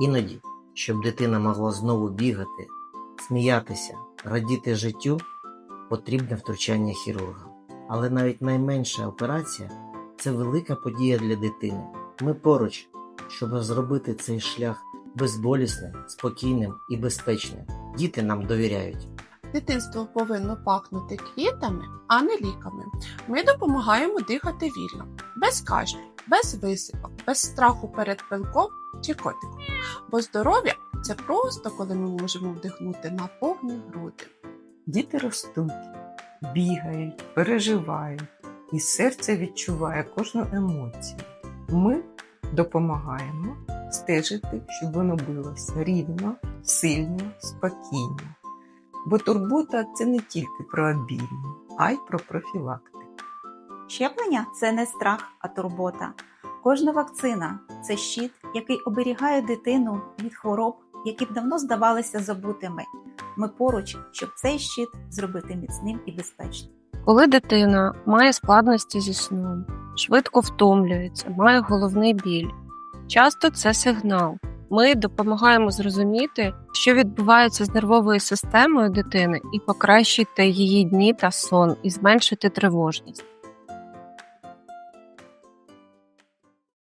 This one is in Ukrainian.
Іноді, щоб дитина могла знову бігати, сміятися, радіти життю, потрібне втручання хірурга. Але навіть найменша операція це велика подія для дитини. Ми поруч, щоб зробити цей шлях безболісним, спокійним і безпечним. Діти нам довіряють. Дитинство повинно пахнути квітами, а не ліками. Ми допомагаємо дихати вільно, без кашлю, без висипок, без страху перед пилком чи котиком. Бо здоров'я це просто коли ми можемо вдихнути на повні груди. Діти ростуть, бігають, переживають, і серце відчуває кожну емоцію. Ми допомагаємо стежити, щоб воно билося рівно, сильно, спокійно. Бо турбота це не тільки про обільну, а й про профілактику. Щеплення це не страх, а турбота. Кожна вакцина це щит, який оберігає дитину від хвороб, які б давно здавалися забутими. Ми поруч, щоб цей щит зробити міцним і безпечним. Коли дитина має складності зі сном, швидко втомлюється, має головний біль, часто це сигнал. Ми допомагаємо зрозуміти, що відбувається з нервовою системою дитини, і покращити її дні та сон, і зменшити тривожність.